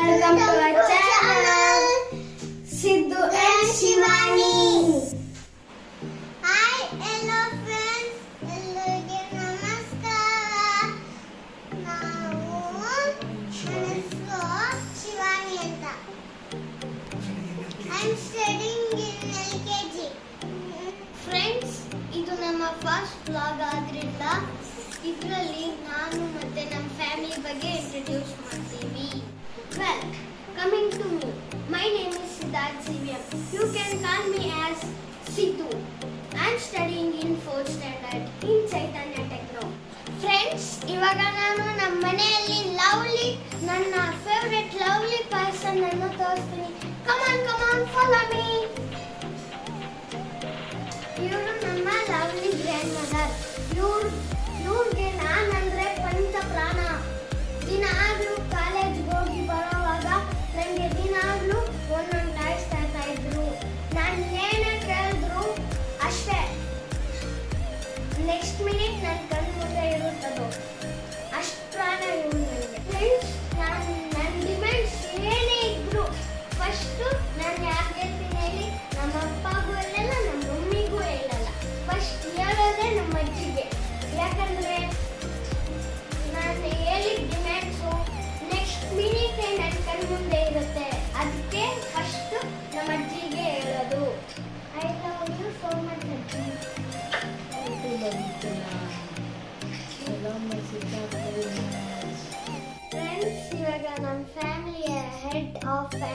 welcome to our channel. Sidhu and Shivani. Hi, hello friends. Hello, dear Namaskara. Now, Shivani. I'm studying in LKG. Friends, ಇದು ನಮ್ಮ first blog ಆದ್ರಿಂದ ಇದರಲ್ಲಿ ನಾನು ಮತ್ತೆ ನಮ್ಮ family ಬಗ್ಗೆ to me my name is Siddharth ಸಿವಿಯಂ you can call me as Siddu I am studying in 4th standard in Chaitanya techno friends ಇವಾಗ ನಾನು ನಮ್ಮ ಮನೆಯಲ್ಲಿ ಲವ್ಲಿ, ನನ್ನ ಫೇವ್ರೆಟ್ ಲವ್ಲಿ ಪರ್ಸನ್ ಅನ್ನು ತೋರಿಸ್ತೀನಿ. ಕಮಾನ್ ಕಮಾನ್ ಫಾಲೋ ಮೀ ಇವರು ನಮ್ಮ ಲವ್ಲಿ ಗ್ರ್ಯಾಂಡ್ ಮದರ್ ಇವ್ರು ಇವ್ರಿಗೆ ನಾನಂದ್ರೆ ಪಂಚ ಪ್ರಾಣ ದಿನಾಗ್ಲೂ ಬರೋವಾಗ ನನಗೆ ದಿನಾಗ್ಲೂ ಒಂದೊಂದು ಡೈಸ್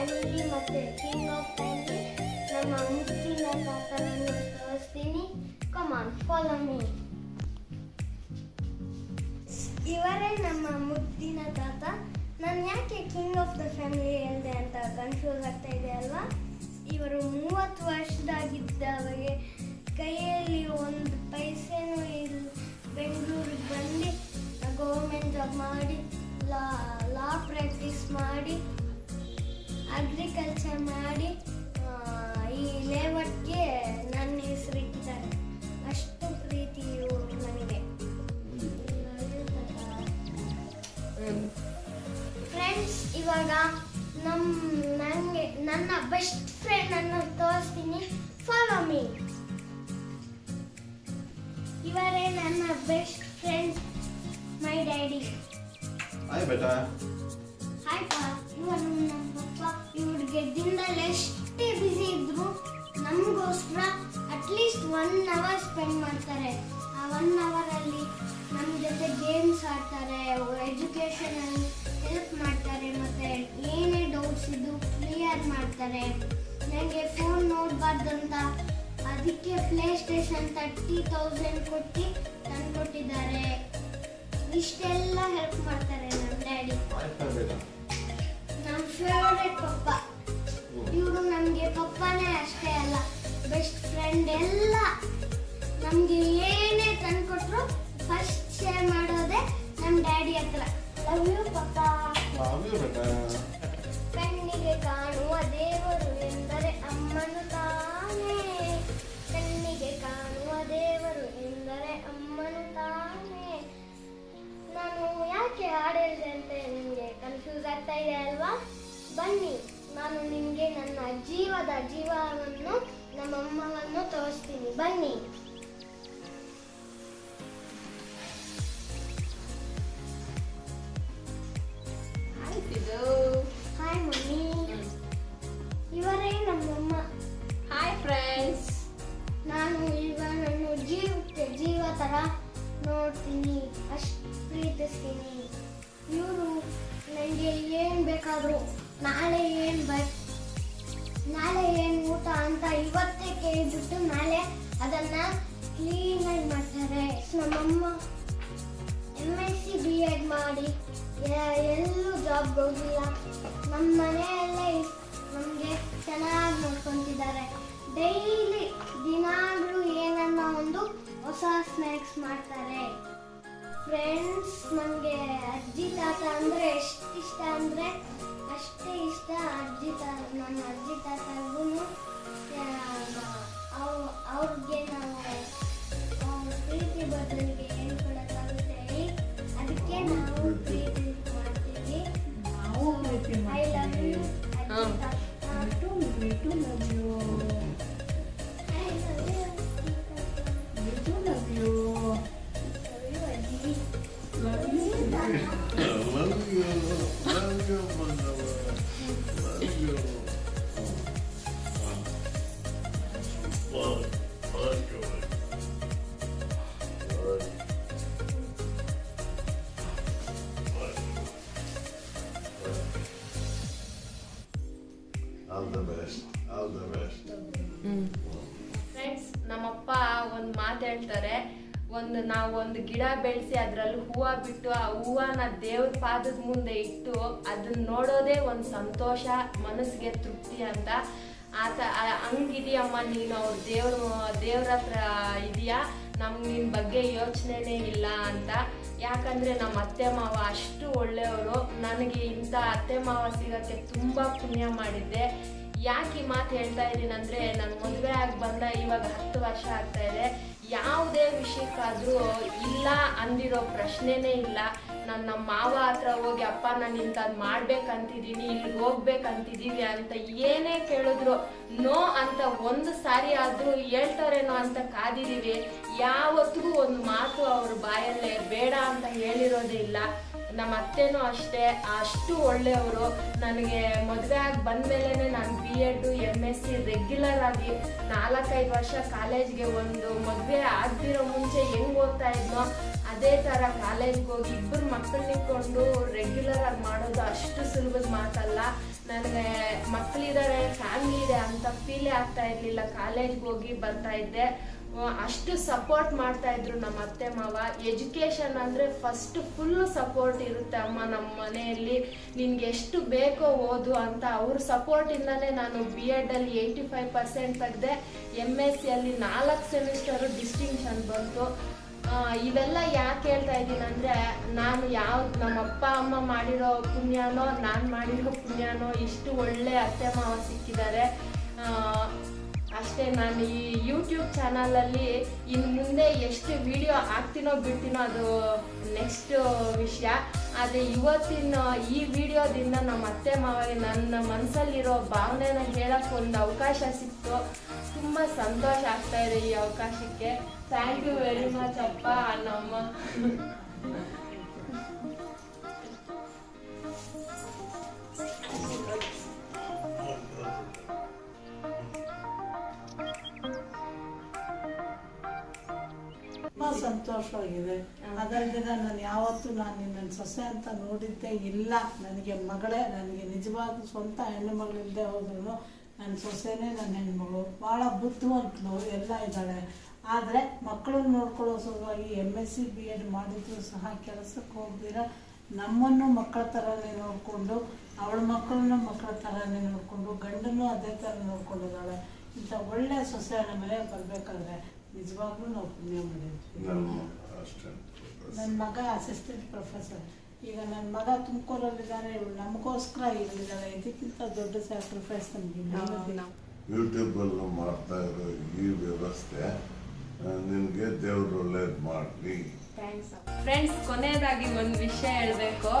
ಫ್ಯಾಮಿಲಿ ಮತ್ತು ಕಿಂಗ್ ಆಫ್ ಫ್ಯಾಮಿಲಿ ನಮ್ಮ ಮುತ್ತಿನ ತಾತನನ್ನು ತೋರಿಸ್ತೀನಿ. ಕಮಾನ್ ಫಾಲೋ ಮೀ ಇವರೇ ನಮ್ಮ ಮುದ್ದಿನ ತಾತ. ನಾನು ಯಾಕೆ ಕಿಂಗ್ ಆಫ್ ದ ಫ್ಯಾಮಿಲಿ ಹೇಳಿದೆ ಅಂತ ಕನ್ಫ್ಯೂಸ್ ಆಗ್ತಾ ಇದೆ ಅಲ್ವಾ? ಇವರು ಮೂವತ್ತು ವರ್ಷದಾಗಿದ್ದವರಿಗೆ ಕೈಯಲ್ಲಿ ಒಂದು ಪೈಸೆನೂ ಇವಾಗ ನಮ್ ನನಗೆ ನನ್ನ ಬೆಸ್ಟ್ ಫ್ರೆಂಡ್ ಅನ್ನು ತೋರಿಸ್ತೀನಿ. ಫಾಲೋ ಮೀ ಇವರೇ ನನ್ನ best friend my daddy hi Beta. Hi ಪಾ ಇವರು ನಮ್ಮ ಪಪ್ಪ ಇವ್ರಿಗೆ ದಿನದಲ್ಲಿ ಎಷ್ಟೇ ಬ್ಯುಸಿ ಇದ್ರು ನಮಗೋಸ್ಕರ at least one hour spend ಮಾಡ್ತಾರೆ. ಒನ್ ಅವರಲ್ಲಿ ನಮ್ಮ ಜೊತೆ ಗೇಮ್ಸ್ ಆಡ್ತಾರೆ ಎಜುಕೇಷನಲ್ಲಿ ಹೆಲ್ಪ್ ಮಾಡ್ತಾರೆ ಮತ್ತು ಏನೇ ಡೌಟ್ಸ್ ಇದ್ದು ಕ್ಲಿಯರ್ ಮಾಡ್ತಾರೆ. ನನಗೆ ಫೋನ್ ನೋಡಬಾರ್ದು ಅಂತ ಅದಕ್ಕೆ ಪ್ಲೇ ಸ್ಟೇಷನ್ ತರ್ಟಿ ತೌಸಂಡ್ ಕೊಟ್ಟು ತಂದ್ಕೊಟ್ಟಿದ್ದಾರೆ. ಇಷ್ಟೆಲ್ಲ ಹೆಲ್ಪ್ ಮಾಡ್ತಾರೆ ನಮ್ಮ ಡ್ಯಾಡಿ ನಮ್ಮ ಫೇವ್ರೆಟ್ ಪಪ್ಪ. ಇವರು ನಮಗೆ ಪಪ್ಪನೇ ಅಷ್ಟೇ ಅಲ್ಲ ಬೆಸ್ಟ್ ಫ್ರೆಂಡ್ ಎಲ್ಲ. ನಮಗೆ ಬನ್ನಿ ನಾನು ನಿಮಗೆ ನನ್ನ ಜೀವದ ಜೀವವನ್ನು ನಮ್ಮಮ್ಮವನ್ನು ತೋರಿಸ್ತೀನಿ. ಬನ್ನಿ. ಇವತ್ತೇ ಮೇಲೆ ಅದನ್ನ ಕ್ಲೀನ್ ಕ್ಲೀನಾಗಿ ಮಾಡ್ತಾರೆ. ನಮ್ಮಮ್ಮ M S C B Ed ಮಾಡಿ ಎಲ್ಲೂ ಜಾಬ್ ಹೋಗಿಲ್ಲ. ನಮ್ಮ ಮನೆಯಲ್ಲೇ ನಮಗೆ ಚೆನ್ನಾಗಿ ನೋಡ್ಕೊತಿದ್ದಾರೆ. ಡೈಲಿ ದಿನಾಗ್ಲೂ ಏನನ್ನ ಒಂದು ಹೊಸ ಸ್ನ್ಯಾಕ್ಸ್ ಮಾಡ್ತಾರೆ. ಫ್ರೆಂಡ್ಸ್ ನನಗೆ ಅಜ್ಜಿ, ತಾತ ಅಂದರೆ ಎಷ್ಟು ಇಷ್ಟ ಅಂದರೆ ಅಷ್ಟೇ ಇಷ್ಟ. ಅಜ್ಜಿ ತಾತ ನನ್ನ ಅಜ್ಜಿ ತಾತಗೂ ಅವ್ರಿಗೆ ನಾವು ಪ್ರೀತಿ ಬದಲಿಗೆ ಏನು ಕೊಡೋಕ್ಕಾಗುತ್ತೆ ಅದಕ್ಕೆ ನಾವು ಪ್ರೀತಿ ಮಾಡ್ತೀವಿ. ನಾವು ಪ್ರೀತಿ I love you too too love you ಮಾತು ಹೇಳ್ತಾರೆ. ಒಂದು ನಾವು ಒಂದು ಗಿಡ ಬೆಳೆಸಿ ಅದರಲ್ಲಿ ಹೂವು ಬಿಟ್ಟು ಆ ಹೂವನ ದೇವ್ರ ಪಾದದ ಮುಂದೆ ಇಟ್ಟು ಅದನ್ನ ನೋಡೋದೇ ಒಂದು ಸಂತೋಷ, ಮನಸ್ಸಿಗೆ ತೃಪ್ತಿ ಅಂತ. ಆತ ಹಂಗಿದೆಯಮ್ಮ ನೀನು, ಅವ್ರ ದೇವ್ರ ದೇವ್ರ ಹತ್ರ ಇದೆಯಾ? ನಮ್ಗೆ ನಿನ್ನ ಬಗ್ಗೆ ಯೋಚನೆನೇ ಇಲ್ಲ ಅಂತ. ಯಾಕಂದರೆ ನಮ್ಮ ಅತ್ತೆ ಮಾವ ಅಷ್ಟು ಒಳ್ಳೆಯವರು. ನನಗೆ ಇಂಥ ಅತ್ತೆ ಮಾವ ಸಿಗೋಕ್ಕೆ ತುಂಬ ಪುಣ್ಯ ಮಾಡಿದ್ದೆ. ಯಾಕೆ ಈ ಮಾತು ಹೇಳ್ತಾ ಇದ್ದೀನಿ ಅಂದರೆ ನಾನು ಮದುವೆ ಆಗಿ ಬಂದ ಇವಾಗ ಹತ್ತು ವರ್ಷ ಆಗ್ತಾ ಇದೆ. ಯಾವುದೇ ವಿಷಯಕ್ಕಾದರೂ ಇಲ್ಲ ಅಂದಿರೋ ಪ್ರಶ್ನೆನೇ ಇಲ್ಲ. ನಾನು ನಮ್ಮ ಮಾವ ಹತ್ರ ಹೋಗಿ, ಅಪ್ಪ, ನಾನು ಇಂಥದ್ದು ಮಾಡ್ಬೇಕಂತಿದ್ದೀನಿ, ಇಲ್ಲಿಗೆ ಹೋಗ್ಬೇಕಂತಿದ್ದೀವಿ ಅಂತ ಏನೇ ಕೇಳಿದ್ರು, ನೋ ಅಂತ ಒಂದು ಸಾರಿ ಆದರೂ ಹೇಳ್ತಾರೇನೋ ಅಂತ ಕಾದಿದ್ದೀವಿ. ಯಾವತ್ತಿಗೂ ಒಂದು ಮಾತು ಅವ್ರ ಬಾಯಲ್ಲೇ ಬೇಡ ಅಂತ ಹೇಳಿರೋದೇ ಇಲ್ಲ. ನಮ್ಮ ಅತ್ತೆನೂ ಅಷ್ಟೇ, ಅಷ್ಟು ಒಳ್ಳೆಯವರು. ನನಗೆ ಮದುವೆ ಆಗಿ ಬಂದಮೇಲೆ ನಾನು B Ed M S C regular ಆಗಿ ನಾಲ್ಕೈದು ವರ್ಷ ಕಾಲೇಜ್ಗೆ ಒಂದು ಮದುವೆ ಆಗ್ದಿರೋ ಮುಂಚೆ ಹೆಂಗೆ ಓದ್ತಾ ಇದ್ನೋ, ಅದೇ ಥರ ಕಾಲೇಜ್ಗೆ ಹೋಗಿ ಇಬ್ಬರು ಮಕ್ಕಳನ್ನಿಟ್ಕೊಂಡು ರೆಗ್ಯುಲರ್ ಆಗಿ ಮಾಡೋದು ಅಷ್ಟು ಸುಲಭದ ಮಾತಲ್ಲ. ನನಗೆ ಮಕ್ಕಳಿದ್ದಾರೆ ಫ್ಯಾಮಿಲಿ ಇದೆ ಅಂತ ಫೀಲೇ ಆಗ್ತಾ ಇರಲಿಲ್ಲ. ಕಾಲೇಜ್ಗೆ ಹೋಗಿ ಬರ್ತಾ ಇದ್ದೆ. ಅಷ್ಟು ಸಪೋರ್ಟ್ ಮಾಡ್ತಾ ಇದ್ರು ನಮ್ಮ ಅತ್ತೆ ಮಾವ. ಎಜುಕೇಶನ್ ಅಂದ್ರೆ ಫಸ್ಟ್ ಫುಲ್ ಸಪೋರ್ಟ್ ಇರುತ್ತೆ ಅಮ್ಮ ನಮ್ಮ ಮನೆಯಲ್ಲಿ. ನಿನ್ಗೆ ಎಷ್ಟು ಬೇಕೋ ಓದು ಅಂತ ಅವ್ರ ಸಪೋರ್ಟ್ ಇಂದಾನೆ ನಾನು ಬಿ ಅಲ್ಲಿ ಏಯ್ಟಿ ಫೈವ್ ಪರ್ಸೆಂಟ್ ತೆಗೆದೆ ಎಂ ಎಸ್ ಸಿ ಅಲ್ಲಿ ನಾಲ್ಕು ಸೆಮಿಸ್ಟರ್ ಡಿಸ್ಟಿಂಕ್ಷನ್ ಬಂತು. ಇವೆಲ್ಲ ಯಾಕೆ ಹೇಳ್ತಾ ಇದ್ದೀನಿ ಅಂದ್ರೆ, ನಾನು ಯಾವ ನಮ್ಮ ಅಪ್ಪ, ಅಮ್ಮ ಮಾಡಿರೋ ಪುಣ್ಯನೋ, ನಾನು ಮಾಡಿರೋ ಪುಣ್ಯನೋ ಇಷ್ಟು ಒಳ್ಳೆ ಅತ್ತೆ ಮಾವ ಸಿಕ್ಕಿದ್ದಾರೆ. ಅಷ್ಟೇ, ನಾನು ಈ ಯೂಟ್ಯೂಬ್ ಚಾನಲಲ್ಲಿ ಇನ್ನು ಮುಂದೆ ಎಷ್ಟು ವಿಡಿಯೋ ಹಾಕ್ತೀನೋ ಬಿಡ್ತೀನೋ ಅದು ನೆಕ್ಸ್ಟ್ ವಿಷಯ. ಆದರೆ ಇವತ್ತಿನ ಈ ವಿಡಿಯೋದಿಂದ ನಮ್ಮ ಅತ್ತೆ ಮಾವಗೆ ನನ್ನ ಮನಸ್ಸಲ್ಲಿರೋ ಭಾವನೆನ ಹೇಳಕ್ಕೆ ಒಂದು ಅವಕಾಶ ಸಿಕ್ತು. ತುಂಬ ಸಂತೋಷ ಆಗ್ತಾ ಇದೆ ಈ ಅವಕಾಶಕ್ಕೆ. ಥ್ಯಾಂಕ್ ಯು ವೆರಿ ಮಚ್ ಅಪ್ಪ, ನಮ್ಮ. ತುಂಬಾ ಸಂತೋಷವಾಗಿದೆ. ಅದಲ್ಲದೆ ನಾನು ಯಾವತ್ತೂ ನಾನು ನಿನ್ನ ಸೊಸೆ ಅಂತ ನೋಡಿದ್ದೇ ಇಲ್ಲ. ನನಗೆ ಮಗಳೇ, ನನಗೆ ನಿಜವಾದ ಸ್ವಂತ ಹೆಣ್ಣು ಮಗಳಿಲ್ಲದೆ ಹೋದ್ರು ನನ್ನ ಸೊಸೆನೇ ನನ್ನ ಹೆಣ್ಮಗಳು. ಭಾಳ ಬುದ್ಧಿವಂತಳು ಎಲ್ಲ ಇದ್ದಾಳೆ. ಆದರೆ ಮಕ್ಕಳನ್ನ ನೋಡ್ಕೊಳ್ಳೋ ಸಲುವಾಗಿ M S C B Ed ಮಾಡಿದ್ರು ಸಹ ಕೆಲಸಕ್ಕೆ ಹೋಗ್ದಿರ. ನಮ್ಮನ್ನು ಮಕ್ಕಳ ಥರನೇ ನೋಡಿಕೊಂಡು, ಅವಳ ಮಕ್ಕಳನ್ನ ಮಕ್ಕಳ ಥರನೇ ನೋಡಿಕೊಂಡು, ಗಂಡನ್ನು ಅದೇ ಥರ ನೋಡ್ಕೊಂಡಿದ್ದಾಳೆ. ಇಂಥ ಒಳ್ಳೆಯ ಸೊಸೆ ಮನೆಗೆ ಬರಬೇಕಾದ್ರೆ ನಿಜವಾಗ್ಲೂ ನಾವು ಪುಣ್ಯ ಮಾಡಿದ್ವಿ ನಮ್ಮ ನನ್ನ ಮಗ ಅಸಿಸ್ಟೆಂಟ್ ಪ್ರೊಫೆಸರ್ ಈಗ ನನ್ನ ಮಗ ತುಮಕೂರಲ್ಲಿದ್ದಾನೆ ಇವಳು ನಮಗೋಸ್ಕರ ಇಲ್ಲಿದ್ದಾಳೆ ಇದಕ್ಕಿಂತ ದೊಡ್ಡ ಸ್ಯಾಕ್ರಿಫೈಸ್ ನಮಗೆ ಯೂಟ್ಯೂಬಲ್ಲೂ ಮಾಡ್ತಾ ಇರೋ ಈ ವ್ಯವಸ್ಥೆ ನಿನಗೆ ದೇವರು ಒಳ್ಳೇದು ಮಾಡಲಿ. ಫ್ರೆಂಡ್ಸ್ ಕೊನೆಯದಾಗಿ ಒಂದು ವಿಷಯ ಹೇಳಬೇಕು.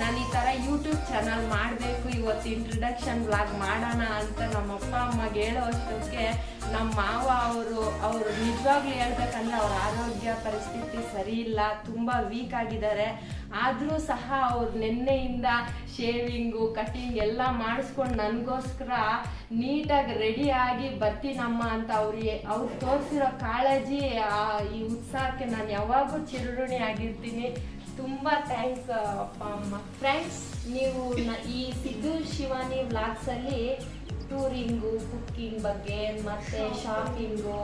ನಾನು ಈ ಥರ ಯೂಟ್ಯೂಬ್ ಚಾನಲ್ ಮಾಡಬೇಕು ಇವತ್ತು ಇಂಟ್ರಡಕ್ಷನ್ ಬ್ಲಾಗ್ ಮಾಡೋಣ ಅಂತ ನಮ್ಮ ಅಪ್ಪ ಅಮ್ಮಗೆ ಹೇಳೋ ಅಷ್ಟೊತ್ತಿಗೆ ನಮ್ಮ ಮಾವ ಅವರು ಅವರು ನಿಜವಾಗ್ಲೂ ಹೇಳ್ಬೇಕಂದ್ರೆ ಅವ್ರ ಆರೋಗ್ಯ ಪರಿಸ್ಥಿತಿ ಸರಿ ಇಲ್ಲ, ತುಂಬ ವೀಕ್ ಆಗಿದ್ದಾರೆ. ಆದರೂ ಸಹ ಅವ್ರು ನಿನ್ನೆಯಿಂದ ಶೇವಿಂಗು ಕಟಿಂಗ್ ಎಲ್ಲ ಮಾಡಿಸ್ಕೊಂಡು ನನಗೋಸ್ಕರ ನೀಟಾಗಿ ರೆಡಿಯಾಗಿ ಬರ್ತೀನಮ್ಮ ಅಂತ ಅವ್ರಿಗೆ, ಅವ್ರು ತೋರಿಸಿರೋ ಕಾಳಜಿ ಈ ಉತ್ಸಾಹಕ್ಕೆ ನಾನು ಯಾವಾಗೂ ಚಿರುರುಣಿ ಆಗಿರ್ತೀನಿ. ತುಂಬ ಥ್ಯಾಂಕ್ಸ್ ಅಪ್ಪ ಅಮ್ಮ. ಫ್ರೆಂಡ್ಸ್ ನೀವು ಈ ಸಿದ್ದು ಶಿವಾನಿ ವ್ಲಾಗ್ಸಲ್ಲಿ ಟೂರಿಂಗು ಕುಕ್ಕಿಂಗ್ ಬಗ್ಗೆ ಮತ್ತೆ ಶಾಪಿಂಗು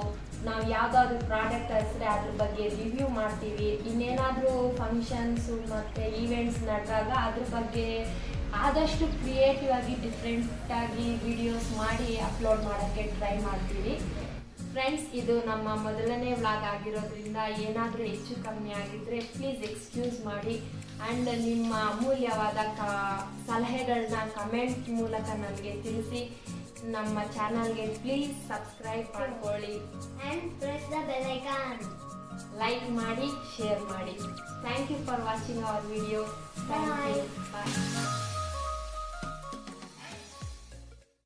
ನಾವು ಯಾವ್ದಾದ್ರು ಪ್ರಾಡಕ್ಟ್ ತರಿಸಿದ್ರೆ ಅದ್ರ ಬಗ್ಗೆ ರಿವ್ಯೂ ಮಾಡ್ತೀವಿ. ಇನ್ನೇನಾದರೂ ಫಂಕ್ಷನ್ಸು ಮತ್ತು ಈವೆಂಟ್ಸ್ ನಡೆದಾಗ ಅದ್ರ ಬಗ್ಗೆ ಆದಷ್ಟು ಕ್ರಿಯೇಟಿವ್ ಆಗಿ ಡಿಫ್ರೆಂಟಾಗಿ ವಿಡಿಯೋಸ್ ಮಾಡಿ ಅಪ್ಲೋಡ್ ಮಾಡೋಕ್ಕೆ ಟ್ರೈ ಮಾಡ್ತೀವಿ. ಫ್ರೆಂಡ್ಸ್ ಇದು ನಮ್ಮ ಮೊದಲನೇ ವ್ಲಾಗ್ ಆಗಿರೋದ್ರಿಂದ ಏನಾದರೂ ಹೆಚ್ಚು ಕಮ್ಮಿ ಆಗಿದ್ರೆ ಪ್ಲೀಸ್ ಎಕ್ಸ್ಕ್ಯೂಸ್ ಮಾಡಿ ಆ್ಯಂಡ್ ನಿಮ್ಮ ಅಮೂಲ್ಯವಾದ ಕ ಸಲಹೆಗಳನ್ನ ಕಮೆಂಟ್ ಮೂಲಕ ನನಗೆ ತಿಳಿಸಿ. ನಮ್ಮ ಚಾನಲ್ಗೆ ಪ್ಲೀಸ್ ಸಬ್ಸ್ಕ್ರೈಬ್ ಮಾಡ್ಕೊಳ್ಳಿ. And press the bell icon. Like ಮಾಡಿ ಶೇರ್ ಮಾಡಿ. Thank you for watching our video bye bye